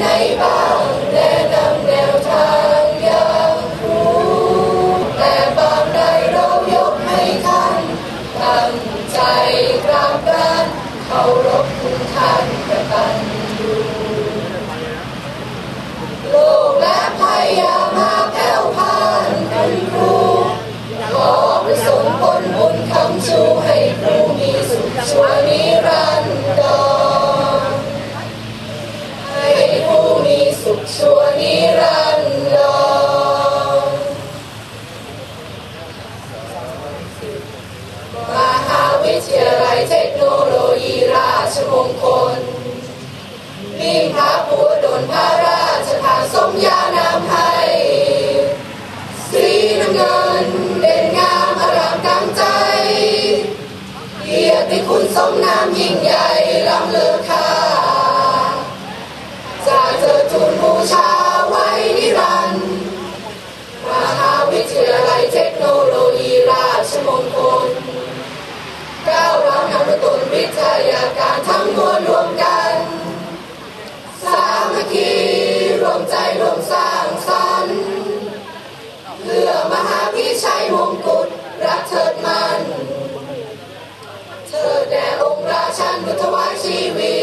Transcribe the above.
ไนบางแนะนำแนวทางยังรูแต่บางใดเรายกให้ท่านตั้งใจกรากันเคารพคุณท่านกตัญญูโลกและภัยยามแก้วพานคุณรูขอปสงค์บุญคำชูให้ครูมีสุขชั่วนิรัน มหาวิทยาลัยเทคโนโลยีราชมงคล มีพระผู้ดลพระราชทานสมญานามให้สี sun with the white seaweed.